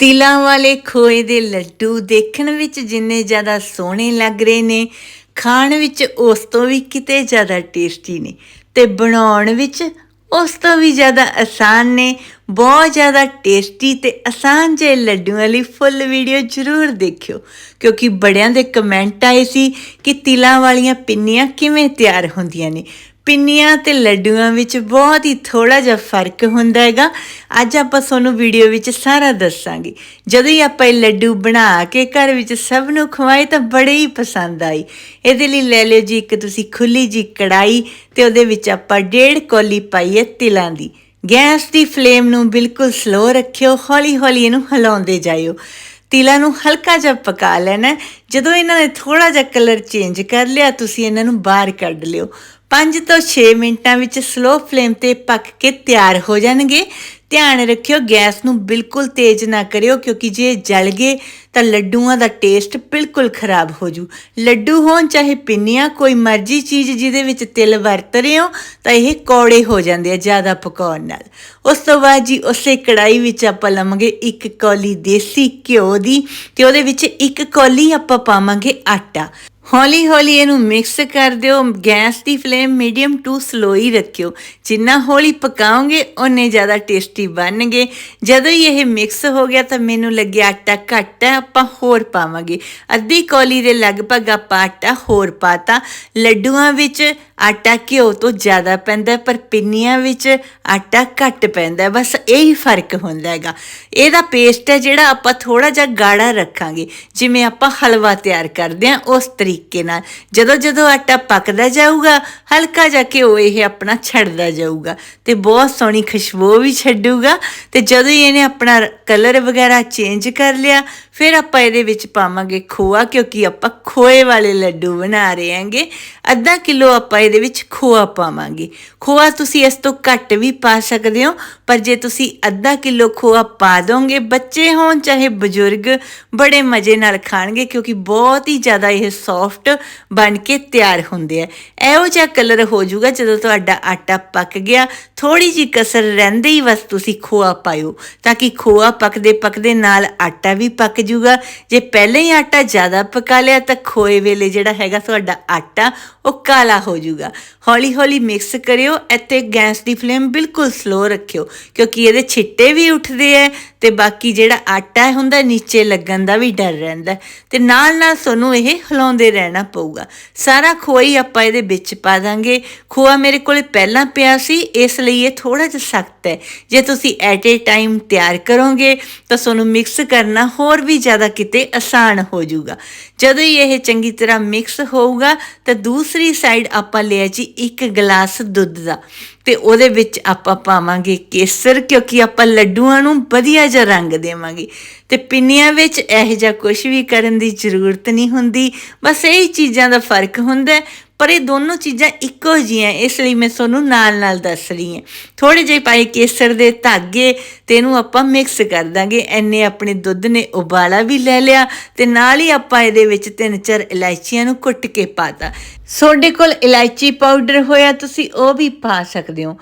ਤਿਲਾਂ ਵਾਲੇ ਖੋਏ ਦੇ ਲੱਡੂ ਦੇਖਣ ਵਿੱਚ ਜਿੰਨੇ ਜ਼ਿਆਦਾ ਸੋਹਣੇ ਲੱਗ ਰਹੇ ਨੇ, ਖਾਣ ਵਿੱਚ ਉਸ ਤੋਂ ਵੀ ਕਿਤੇ ਜ਼ਿਆਦਾ ਟੇਸਟੀ ਨੇ ਤੇ ਬਣਾਉਣ ਵਿੱਚ ਉਸ ਤੋਂ ਵੀ ਜ਼ਿਆਦਾ ਆਸਾਨ ਨੇ। ਬਹੁਤ ਜ਼ਿਆਦਾ ਟੇਸਟੀ ਤੇ ਆਸਾਨ ਜਿਹੇ ਲੱਡੂ ਵਾਲੀ ਫੁੱਲ ਵੀਡੀਓ ਜ਼ਰੂਰ ਦੇਖਿਓ, ਕਿਉਂਕਿ ਬੜਿਆਂ ਦੇ ਕਮੈਂਟ ਆਏ ਸੀ ਕਿ ਤਿਲਾਂ ਵਾਲੀਆਂ ਪਿੰਨੀਆਂ ਕਿਵੇਂ ਤਿਆਰ ਹੁੰਦੀਆਂ ਨੇ। ਪਿੰਨੀਆਂ ਤੇ ਲੱਡੂਆਂ ਵਿੱਚ ਬਹੁਤ ਹੀ ਥੋੜਾ ਜਿਹਾ ਫ਼ਰਕ ਹੁੰਦਾ ਹੈਗਾ। ਅੱਜ ਆਪਾਂ ਤੁਹਾਨੂੰ ਵੀਡੀਓ ਵਿੱਚ ਸਾਰਾ ਦੱਸਾਂਗੇ। ਜਦੋਂ ਹੀ ਆਪਾਂ ਇਹ ਲੱਡੂ ਬਣਾ ਕੇ ਘਰ ਵਿੱਚ ਸਭ ਨੂੰ ਖਵਾਏ ਤਾਂ ਬੜੇ ਹੀ ਪਸੰਦ ਆਈ ਇਹਦੇ ਲਈ ਲੈ ਲਿਓ ਜੀ ਇੱਕ ਤੁਸੀਂ ਖੁੱਲੀ ਜੀ ਕੜਾਈ ਤੇ ਉਹਦੇ ਵਿੱਚ ਆਪਾਂ ਡੇਢ ਕੋਲੀ ਹੈ ਤਿਲਾਂ ਦੀ। ਗੈਸ ਦੀ ਫਲੇਮ ਨੂੰ ਬਿਲਕੁਲ ਸਲੋ ਰੱਖਿਓ ਹੌਲੀ ਹੌਲੀ ਇਹਨੂੰ ਹਿਲਾਉਂਦੇ ਜਾਇਓ। ਤਿਲਾਂ ਨੂੰ ਹਲਕਾ ਜਿਹਾ ਪਕਾ ਲੈਣਾ। ਜਦੋਂ ਇਹਨਾਂ ਨੇ ਥੋੜਾ ਜਿਹਾ ਕਲਰ ਚੇਂਜ ਕਰ ਲਿਆ, ਤੁਸੀਂ ਇਹਨਾਂ ਨੂੰ ਬਾਹਰ ਕੱਢ ਲਿਓ। 5 ਤੋਂ 6 ਮਿੰਟਾਂ ਵਿੱਚ ਸਲੋ ਫਲੇਮ ਤੇ ਪੱਕ ਕੇ ਤਿਆਰ ਹੋ ਜਾਣਗੇ। ਧਿਆਨ ਰੱਖਿਓ, ਗੈਸ ਨੂੰ ਬਿਲਕੁਲ ਤੇਜ਼ ਨਾ ਕਰਿਓ, ਕਿਉਂਕਿ ਜੇ ਜਲ ਗਏ ਤਾਂ ਲੱਡੂਆਂ ਦਾ ਟੇਸਟ ਬਿਲਕੁਲ ਖਰਾਬ ਹੋ ਜੂ। ਲੱਡੂ ਹੋਣ ਚਾਹੇ ਪਿੰਨੀਆਂ, ਕੋਈ ਮਰਜ਼ੀ ਚੀਜ਼ ਜਿਹਦੇ ਵਿੱਚ ਤਿਲ ਵਰਤ ਰਹੇ ਹੋ, ਤਾਂ ਇਹ ਕੌੜੇ ਹੋ ਜਾਂਦੇ ਆ ਜ਼ਿਆਦਾ ਪਕਾਉਣ ਨਾਲ। ਉਸ ਤੋਂ ਬਾਅਦ ਜੀ ਉਸੇ ਕੜਾਈ ਵਿੱਚ ਆਪਾਂ ਲਵਾਂਗੇ ਇੱਕ ਕੌਲੀ ਦੇਸੀ ਘਿਓ ਦੀ ਤੇ ਉਹਦੇ ਵਿੱਚ ਇੱਕ ਕੌਲੀ ਆਪਾਂ ਪਾਵਾਂਗੇ ਆਟਾ। ਹੌਲੀ ਹੌਲੀ ਇਹਨੂੰ ਮਿਕਸ ਕਰ ਦਿਓ, ਗੈਸ ਦੀ ਫਲੇਮ ਮੀਡੀਅਮ ਟੂ ਸਲੋ ਹੀ ਰੱਖਿਓ। ਜਿੰਨਾ ਹੌਲੀ ਪਕਾਓਗੇ, ਓਨੇ ਜ਼ਿਆਦਾ ਟੇਸਟੀ ਬਣਨਗੇ। ਜਦੋਂ ਹੀ ਇਹ ਮਿਕਸ ਹੋ ਗਿਆ ਤਾਂ ਮੈਨੂੰ ਲੱਗਿਆ ਆਟਾ ਘੱਟ ਹੈ, ਆਪਾਂ ਹੋਰ ਪਾਵਾਂਗੇ। ਅੱਧੀ ਕੌਲੀ ਦੇ ਲਗਭਗ ਆਪਾਂ ਆਟਾ ਹੋਰ ਪਾਤਾ। ਲੱਡੂਆਂ ਵਿੱਚ ਆਟਾ ਘਿਓ ਤੋਂ ਜ਼ਿਆਦਾ ਪੈਂਦਾ ਪਰ ਪਿੰਨੀਆਂ ਵਿੱਚ ਆਟਾ ਘੱਟ ਪੈਂਦਾ ਬਸ ਇਹੀ ਫ਼ਰਕ ਹੁੰਦਾ ਹੈਗਾ। ਇਹਦਾ ਪੇਸਟ ਹੈ ਜਿਹੜਾ ਆਪਾਂ ਥੋੜਾ ਜਿਹਾ ਗਾੜਾ ਰੱਖਾਂਗੇ। ਜਿਵੇਂ ਆਪਾਂ ਹਲਵਾ ਤਿਆਰ ਕਰਦੇ ਹਾਂ ਉਸ ਤਰੀਕੇ ਨਾਲ। ਜਦੋਂ ਜਦੋਂ ਆਟਾ ਪੱਕਦਾ ਜਾਊਗਾ, ਹਲਕਾ ਜਿਹਾ ਘਿਓ ਇਹ ਆਪਣਾ ਛੱਡਦਾ ਜਾਊਗਾ ਤੇ ਬਹੁਤ ਸੋਹਣੀ ਖੁਸ਼ਬੂ ਵੀ ਛੱਡੂਗਾ। ਤੇ ਜਦੋਂ ਹੀ ਇਹਨੇ ਆਪਣਾ ਕਲਰ ਵਗੈਰਾ ਚੇਂਜ ਕਰ ਲਿਆ, ਫਿਰ ਆਪਾਂ ਇਹਦੇ ਵਿੱਚ ਪਾਵਾਂਗੇ ਖੋਆ, ਕਿਉਂਕਿ ਆਪਾਂ ਖੋਏ ਵਾਲੇ ਲੱਡੂ ਬਣਾ ਰਹੇ ਹਾਂਗੇ। ਅੱਧਾ ਕਿਲੋ ਆਪਾਂ ਇਹਦੇ ਵਿੱਚ ਖੋਆ ਪਾਵਾਂਗੇ। ਖੋਆ ਤੁਸੀਂ ਇਸ ਤੋਂ ਘੱਟ ਵੀ ਪਾ ਸਕਦੇ ਹੋ, ਪਰ ਜੇ ਤੁਸੀਂ ਅੱਧਾ ਕਿਲੋ ਖੋਆ ਪਾ ਦੋਗੇ, ਬੱਚੇ ਹੋਣ ਚਾਹੇ ਬਜ਼ੁਰਗ, ਬੜੇ ਮਜ਼ੇ ਨਾਲ ਖਾਣਗੇ, ਕਿਉਂਕਿ ਬਹੁਤ ਹੀ ਜ਼ਿਆਦਾ ਇਹ ਸੌਫਟ ਬਣ ਕੇ ਤਿਆਰ ਹੁੰਦੇ ਆ। ਇਹੋ ਜਿਹਾ ਕਲਰ ਹੋ ਜਾਊਗਾ ਜਦੋਂ ਤੁਹਾਡਾ ਆਟਾ ਪੱਕ ਗਿਆ ਥੋੜੀ ਜੀ ਕਸਰ ਰਹਿੰਦੇ ਹੀ ਬਸ ਤੁਸੀਂ ਖੋਆ ਪਾਇਓ, ਤਾਂ ਕਿ ਖੋਆ ਪੱਕਦੇ ਪੱਕਦੇ ਨਾਲ ਆਟਾ ਵੀ ਪੱਕ ਜਾਊਗਾ। ਜੇ ਪਹਿਲਾਂ ਹੀ ਆਟਾ ਜ਼ਿਆਦਾ ਪਕਾ ਲਿਆ, ਤਾਂ ਖੋਏ ਵੇਲੇ ਜਿਹੜਾ ਹੈਗਾ ਤੁਹਾਡਾ ਆਟਾ, ਉਹ ਕਾਲਾ ਹੋ ਜਾਊਗਾ। ਹੌਲੀ ਹੌਲੀ ਮਿਕਸ ਕਰਿਓ, ਇੱਥੇ ਗੈਸ ਦੀ ਫਲੇਮ ਬਿਲਕੁਲ ਸਲੋ ਰੱਖਿਓ, ਕਿਉਂਕਿ ਇਹਦੇ ਛਿੱਟੇ ਵੀ ਉੱਠਦੇ ਐ ਤੇ ਬਾਕੀ ਜਿਹੜਾ ਆਟਾ ਹੁੰਦਾ, ਨੀਚੇ ਲੱਗਣ ਦਾ ਵੀ ਡਰ ਰਹਿੰਦਾ ਤੇ ਨਾਲ ਨਾਲ ਤੁਹਾਨੂੰ ਇਹ ਹਿਲਾਉਂਦੇ ਰਹਿਣਾ ਪਊਗਾ। ਸਾਰਾ ਖੋਈ ਆਪਾਂ ਇਹਦੇ ਵਿੱਚ ਪਾ ਦਾਂਗੇ। ਖੋਆ ਮੇਰੇ ਕੋਲੇ ਪਹਿਲਾਂ ਪਿਆ ਸੀ, ਇਸ ਲਈ ਇਹ ਥੋੜਾ ਜਿਹਾ ਸਖਤ ਹੈ। ਜੇ ਤੁਸੀਂ ਐਟ ਏ ਟਾਈਮ ਤਿਆਰ ਕਰੋਗੇ, ਤਾਂ ਤੁਹਾਨੂੰ ਮਿਕਸ ਕਰਨਾ ਹੋਰ ਵੀ ਜ਼ਿਆਦਾ ਕਿਤੇ ਆਸਾਨ ਹੋ ਜਾਊਗਾ। ਜਦੋਂ ਹੀ ਇਹ ਚੰਗੀ ਤਰ੍ਹਾਂ ਮਿਕਸ ਹੋਊਗਾ, ਤਾਂ ਦੂਸਰੀ ਸਾਈਡ ਆਪਾਂ ਲਿਆ ਜੀ ਇੱਕ ਗਲਾਸ ਦੁੱਧ ਦਾ। ਤੇ ਉਹਦੇ ਵਿੱਚ ਆਪਾਂ ਪਾਵਾਂਗੇ ਕੇਸਰ, ਕਿਉਂਕਿ ਆਪਾਂ ਲੱਡੂਆਂ ਨੂੰ ਵਧੀਆ ਜਿਹਾ ਰੰਗ ਦੇਵਾਂਗੇ। ਤੇ ਪਿੰਨੀਆਂ ਵਿੱਚ ਇਹੋ ਜਿਹਾ ਕੁਝ ਵੀ ਕਰਨ ਦੀ ਜ਼ਰੂਰਤ ਨਹੀਂ ਹੁੰਦੀ। ਬਸ ਇਹ ਚੀਜ਼ਾਂ ਦਾ ਫ਼ਰਕ ਹੁੰਦਾ ਪਰ ਇਹ ਦੋਨੋਂ ਚੀਜ਼ਾਂ ਇੱਕੋ ਜਿਹੀਆਂ ਇਸ ਲਈ ਮੈਂ ਤੁਹਾਨੂੰ ਨਾਲ-ਨਾਲ ਦੱਸ ਰਹੀ ਹਾਂ ਥੋੜੇ ਜਿਹੇ ਪਾਏ ਕੇਸਰ ਦੇ ਧਾਗੇ ਤੇ ਇਹਨੂੰ ਆਪਾਂ ਮਿਕਸ ਕਰ ਦਾਂਗੇ। ਐਨੇ ਆਪਣੇ ਦੁੱਧ ਨੇ ਉਬਾਲਾ ਵੀ ਲੈ ਲਿਆ ਤੇ ਨਾਲ ਹੀ ਆਪਾਂ ਇਹਦੇ ਵਿੱਚ ਤਿੰਨ ਚਾਰ ਇਲਾਇਚੀਆਂ ਨੂੰ ਕੁੱਟ ਕੇ ਪਾਤਾ ਤੁਹਾਡੇ ਕੋਲ ਇਲਾਇਚੀ ਪਾਊਡਰ ਹੋਇਆ, ਤੁਸੀਂ ਉਹ ਵੀ ਪਾ ਸਕਦੇ ਹੋ।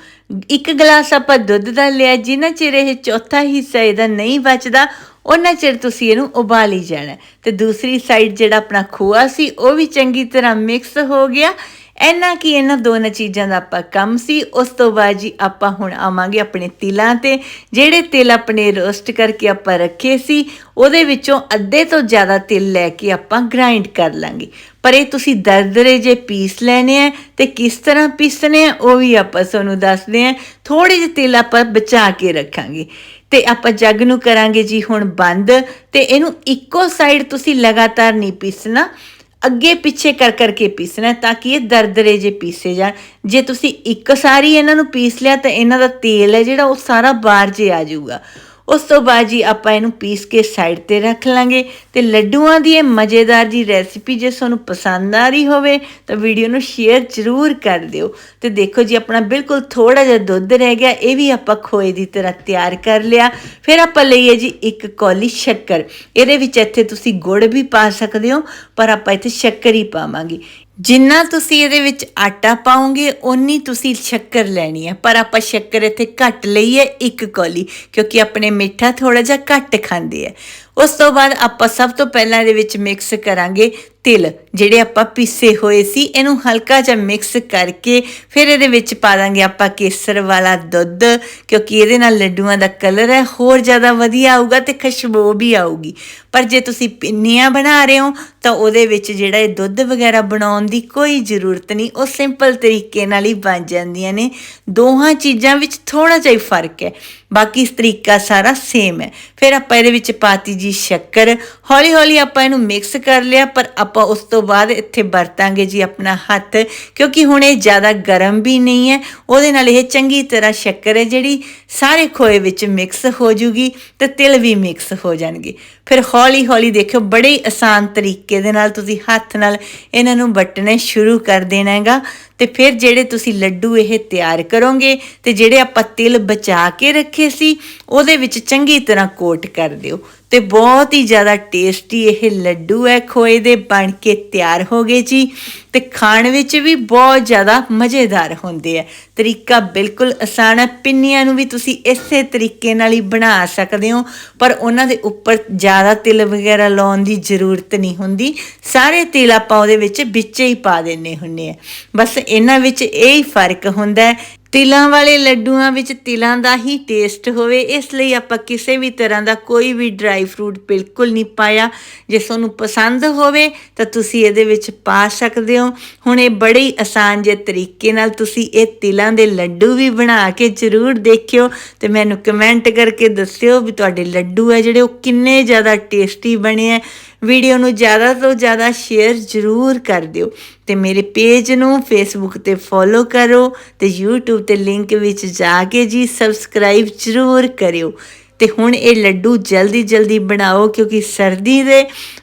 ਇੱਕ ਗਲਾਸ ਆਪਾਂ ਦੁੱਧ ਦਾ ਲਿਆ, ਜਿੰਨਾ ਚਿਰ ਇਹ ਚੌਥਾ ਹਿੱਸਾ ਇਹਦਾ ਨਹੀਂ ਬਚਦਾ ਉਹਨਾਂ ਚਿਰ ਤੁਸੀਂ ਇਹਨੂੰ ਉਬਾਲੀ ਜਾਣਾ ਹੈ। ਤੇ ਦੂਸਰੀ ਸਾਈਡ ਜਿਹੜਾ ਆਪਣਾ ਖੋਆ ਸੀ, ਉਹ ਵੀ ਚੰਗੀ ਤਰ੍ਹਾਂ ਮਿਕਸ ਹੋ ਗਿਆ। ਇੰਨਾ ਕੀ ਇਹਨਾਂ ਦੋਨਾਂ ਚੀਜ਼ਾਂ ਦਾ ਆਪਾਂ ਕੰਮ ਸੀ। ਉਸ ਤੋਂ ਬਾਅਦ ਜੀ ਆਪਾਂ ਹੁਣ ਆਵਾਂਗੇ ਆਪਣੇ ਤਿਲਾਂ ਤੇ, ਜਿਹੜੇ ਤਿਲ ਆਪਣੇ ਰੋਸਟ ਕਰਕੇ ਆਪਾਂ ਰੱਖੇ ਸੀ, ਉਹਦੇ ਵਿੱਚੋਂ ਅੱਧੇ ਤੋਂ ਜ਼ਿਆਦਾ ਤਿਲ ਲੈ ਕੇ ਆਪਾਂ ਗ੍ਰਾਈਂਡ ਕਰ ਲਾਂਗੇ। ਪਰ ਇਹ ਤੁਸੀਂ ਦਰਦਰੇ ਜੇ ਪੀਸ ਲੈਣੇ ਆ ਤੇ ਕਿਸ ਤਰ੍ਹਾਂ ਪੀਸਣੇ ਆ ਉਹ ਵੀ ਆਪਾਂ ਤੁਹਾਨੂੰ ਦੱਸਦੇ ਆ ਥੋੜੇ ਜਿਹੇ ਤਿਲ ਆਪਾਂ ਬਚਾ ਕੇ ਰੱਖਾਂਗੇ। ਤੇ ਆਪਾਂ ਜੱਗ ਨੂੰ ਕਰਾਂਗੇ ਜੀ ਹੁਣ ਬੰਦ ਤੇ ਇਹਨੂੰ ਇੱਕੋ ਸਾਈਡ ਤੁਸੀਂ ਲਗਾਤਾਰ ਨਹੀਂ ਪੀਸਣਾ, ਅੱਗੇ ਪਿੱਛੇ ਕਰ ਕਰਕੇ ਪੀਸਣਾ ਤਾਂ ਕਿ ਇਹ ਦਰਦਰੇ ਜੇ ਪੀਸੇ ਜਾਣ। ਜੇ ਤੁਸੀਂ ਇੱਕ ਸਾਰੀ ਇਹਨਾਂ ਨੂੰ ਪੀਸ ਲਿਆ ਤਾਂ ਇਹਨਾਂ ਦਾ ਤੇਲ ਹੈ ਜਿਹੜਾ ਉਹ ਸਾਰਾ ਬਾਹਰ ਜੇ ਆ ਜਾਊਗਾ। ਉਸ ਤੋਂ ਬਾਅਦ ਜੀ ਆਪਾਂ ਇਹਨੂੰ ਪੀਸ ਕੇ ਸਾਈਡ ਤੇ ਰੱਖ ਲਾਂਗੇ ਤੇ ਲੱਡੂਆਂ ਦੀ ਇਹ ਮਜ਼ੇਦਾਰ ਜੀ ਰੈਸਿਪੀ ਜੇ ਤੁਹਾਨੂੰ ਪਸੰਦ ਆ ਰਹੀ ਹੋਵੇ ਤਾਂ ਵੀਡੀਓ ਨੂੰ ਸ਼ੇਅਰ ਜ਼ਰੂਰ ਕਰ ਦਿਓ। ਤੇ ਦੇਖੋ ਜੀ ਆਪਣਾ ਬਿਲਕੁਲ ਥੋੜਾ ਜਿਹਾ ਦੁੱਧ ਰਹਿ ਗਿਆ, ਇਹ ਵੀ ਆਪਾਂ ਖੋਏ ਦੀ ਤਰ੍ਹਾਂ ਤਿਆਰ ਕਰ ਲਿਆ। ਫਿਰ ਆਪਾਂ ਲਈਏ ਜੀ ਇੱਕ ਕੌਲੀ ਸ਼ੱਕਰ। ਇਹਦੇ ਵਿੱਚ ਇੱਥੇ ਤੁਸੀਂ ਗੁੜ ਵੀ ਪਾ ਸਕਦੇ ਹੋ, ਪਰ ਆਪਾਂ ਇੱਥੇ ਸ਼ੱਕਰ ਹੀ ਪਾਵਾਂਗੇ। ਜਿੰਨਾ ਤੁਸੀਂ ਇਹਦੇ ਵਿੱਚ ਆਟਾ ਪਾਓਗੇ, ਓਨੀ ਤੁਸੀਂ ਸ਼ੱਕਰ ਲੈਣੀ ਹੈ। ਪਰ ਆਪਾਂ ਸ਼ੱਕਰ ਇੱਥੇ ਘੱਟ ਲਈ ਹੈ ਇੱਕ ਕੌਲੀ, ਕਿਉਂਕਿ ਆਪਣੇ ਮਿੱਠਾ ਥੋੜਾ ਜਿਹਾ ਘੱਟ ਖਾਂਦੇ ਆ ਉਸ ਤੋਂ ਬਾਅਦ ਆਪਾਂ ਸਭ ਤੋਂ ਪਹਿਲਾਂ ਇਹਦੇ ਵਿੱਚ ਮਿਕਸ ਕਰਾਂਗੇ ਤਿਲ, ਜਿਹੜੇ ਆਪਾਂ ਪੀਸੇ ਹੋਏ ਸੀ, ਇਹਨੂੰ ਹਲਕਾ ਜਿਹਾ ਮਿਕਸ ਕਰਕੇ ਫਿਰ ਇਹਦੇ ਵਿੱਚ ਪਾ ਦਾਂਗੇ ਆਪਾਂ ਕੇਸਰ ਵਾਲਾ ਦੁੱਧ, ਕਿਉਂਕਿ ਇਹਦੇ ਨਾਲ ਲੱਡੂਆਂ ਦਾ ਕਲਰ ਹੈ, ਹੋਰ ਜ਼ਿਆਦਾ ਵਧੀਆ ਆਊਗਾ ਤੇ ਖੁਸ਼ਬੂ ਵੀ ਆਊਗੀ। ਪਰ ਜੇ ਤੁਸੀਂ ਪਿੰਨੀਆਂ ਬਣਾ ਰਹੇ ਹੋ, ਤਾਂ ਉਹਦੇ ਵਿੱਚ ਜਿਹੜਾ ਇਹ ਦੁੱਧ ਵਗੈਰਾ ਬਣਾਉਣ ਦੀ ਕੋਈ ਜ਼ਰੂਰਤ ਨਹੀਂ, ਉਹ ਸਿੰਪਲ ਤਰੀਕੇ ਨਾਲ ਹੀ ਬਣ ਜਾਂਦੀਆਂ ਨੇ। ਦੋਹਾਂ ਚੀਜ਼ਾਂ ਵਿੱਚ ਥੋੜਾ ਜਿਹਾ ਹੀ ਫ਼ਰਕ ਹੈ। ਬਾਕੀ ਤਰੀਕਾ ਸਾਰਾ ਸੇਮ ਹੈ। ਫਿਰ ਆਪਾਂ ਇਹਦੇ ਵਿੱਚ ਪਾਤੀ ਜੀ ਸ਼ੱਕਰ। ਹੌਲੀ ਹੌਲੀ ਆਪਾਂ ਇਹਨੂੰ ਮਿਕਸ ਕਰ ਲਿਆ, ਪਰ ਆਪਾਂ ਉਸ ਤੋਂ ਬਾਅਦ ਇੱਥੇ ਵਰਤਾਂਗੇ ਜੀ ਆਪਣਾ ਹੱਥ, ਕਿਉਂਕਿ ਹੁਣ ਇਹ ਜ਼ਿਆਦਾ ਗਰਮ ਵੀ ਨਹੀਂ ਹੈ। ਉਹਦੇ ਨਾਲ ਇਹ ਚੰਗੀ ਤਰ੍ਹਾਂ ਸ਼ੱਕਰ ਹੈ ਜਿਹੜੀ ਸਾਰੇ ਖੋਏ ਵਿੱਚ ਮਿਕਸ ਹੋ ਜੂਗੀ ਤੇ ਤਿਲ ਵੀ ਮਿਕਸ ਹੋ ਜਾਣਗੇ। ਫਿਰ ਹੌਲੀ ਹੌਲੀ ਦੇਖਿਓ, ਬੜੇ ਆਸਾਨ ਤਰੀਕੇ ਦੇ ਨਾਲ ਤੁਸੀਂ ਹੱਥ ਨਾਲ ਇਹਨਾਂ ਨੂੰ ਵੱਟਣੇ ਸ਼ੁਰੂ ਕਰ ਦੇਣਾ ਹੈਗਾ ਤੇ ਫਿਰ ਜਿਹੜੇ ਤੁਸੀਂ ਲੱਡੂ ਇਹ ਤਿਆਰ ਕਰੋਗੇ ਤੇ ਜਿਹੜੇ ਆਪਾਂ ਤਿਲ ਬਚਾ ਕੇ ਰੱਖੇ ਸੀ, ਉਹਦੇ ਵਿੱਚ ਚੰਗੀ ਤਰ੍ਹਾਂ ਕੋਟ ਕਰ ਦਿਓ। ਤੇ ਬਹੁਤ ਹੀ ਜ਼ਿਆਦਾ ਟੇਸਟੀ ਇਹ ਲੱਡੂ ਹੈ, ਖੋਏ ਦੇ ਬਣ ਕੇ ਤਿਆਰ ਹੋ ਗਏ ਜੀ। ਤੇ ਖਾਣ ਵਿੱਚ ਵੀ ਬਹੁਤ ਜ਼ਿਆਦਾ ਮਜ਼ੇਦਾਰ ਹੁੰਦੇ ਆ। ਤਰੀਕਾ ਬਿਲਕੁਲ ਆਸਾਨ ਹੈ, ਪਿੰਨੀਆਂ ਨੂੰ ਵੀ ਤੁਸੀਂ ਇਸੇ ਤਰੀਕੇ ਨਾਲ ਹੀ ਬਣਾ ਸਕਦੇ ਹੋ। ਪਰ ਉਹਨਾਂ ਦੇ ਉੱਪਰ ਜ਼ਿਆਦਾ ਤਿਲ ਵਗੈਰਾ ਲਾਉਣ ਦੀ ਜ਼ਰੂਰਤ ਨਹੀਂ ਹੁੰਦੀ। ਸਾਰੇ ਤਿਲ ਆਪਾਂ ਉਹਦੇ ਵਿੱਚ ਵਿੱਚੇ ਹੀ ਪਾ ਦਿੰਨੇ ਹੁੰਨੇ ਆ। ਬਸ ਇਹਨਾਂ ਵਿੱਚ ਇਹ ਹੀ ਫ਼ਰਕ ਹੁੰਦਾ ਹੈ ਤਿਲਾਂ ਵਾਲੇ ਲੱਡੂਆਂ ਵਿੱਚ ਤਿਲਾਂ ਦਾ ਹੀ ਟੇਸਟ ਹੋਵੇ, ਇਸ ਲਈ ਆਪਾਂ ਕਿਸੇ ਵੀ ਤਰ੍ਹਾਂ ਦਾ ਕੋਈ ਵੀ ਡਰਾਈ ਫਰੂਟ ਬਿਲਕੁਲ ਨਹੀਂ ਪਾਇਆ। ਜੇ ਤੁਹਾਨੂੰ ਪਸੰਦ ਹੋਵੇ, ਤਾਂ ਤੁਸੀਂ ਇਹਦੇ ਵਿੱਚ ਪਾ ਸਕਦੇ ਹੋ। ਹੁਣ ਇਹ ਬੜੇ ਹੀ ਆਸਾਨ ਜੇ ਤਰੀਕੇ ਨਾਲ ਤੁਸੀਂ ਇਹ ਤਿਲਾਂ ਦੇ ਲੱਡੂ ਵੀ ਬਣਾ ਕੇ ਜ਼ਰੂਰ ਦੇਖਿਓ ਤੇ ਮੈਨੂੰ ਕਮੈਂਟ ਕਰਕੇ ਦੱਸਿਓ ਵੀ ਤੁਹਾਡੇ ਲੱਡੂ ਹੈ ਜਿਹੜੇ, ਉਹ ਕਿੰਨੇ ਜ਼ਿਆਦਾ ਟੇਸਟੀ ਬਣੇ ਆ। ਵੀਡੀਓ ਨੂੰ ਜ਼ਿਆਦਾ ਤੋਂ ਜ਼ਿਆਦਾ ਸ਼ੇਅਰ ਜ਼ਰੂਰ ਕਰ ਦਿਓ ਤੇ ਮੇਰੇ ਪੇਜ ਨੂੰ ਫੇਸਬੁੱਕ ਤੇ ਫੋਲੋ ਕਰੋ ਤੇ YouTube ਤੇ ਲਿੰਕ ਵਿੱਚ ਜਾ ਕੇ ਜੀ ਸਬਸਕ੍ਰਾਈਬ ਜ਼ਰੂਰ ਕਰਿਓ। ਤੇ ਹੁਣ ਇਹ ਲੱਡੂ ਜਲਦੀ ਜਲਦੀ ਬਣਾਓ ਕਿਉਂਕਿ ਸਰਦੀ ਦੇ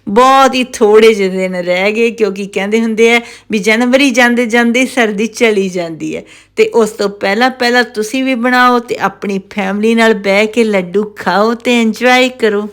ਬਹੁਤ ਹੀ ਥੋੜੇ ਜਿਹੇ ਦਿਨ ਰਹਿ ਗਏ ਕਿਉਂਕਿ ਕਹਿੰਦੇ ਹੁੰਦੇ ਆ ਵੀ ਜਨਵਰੀ ਜਾਂਦੇ ਜਾਂਦੇ ਸਰਦੀ ਚਲੀ ਜਾਂਦੀ ਹੈ। ਤੇ ਉਸ ਤੋਂ ਪਹਿਲਾਂ ਪਹਿਲਾਂ ਤੁਸੀਂ ਵੀ ਬਣਾਓ ਤੇ ਆਪਣੀ ਫੈਮਿਲੀ ਨਾਲ ਬਹਿ ਕੇ ਲੱਡੂ ਖਾਓ ਤੇ ਇੰਜੋਏ ਕਰੋ।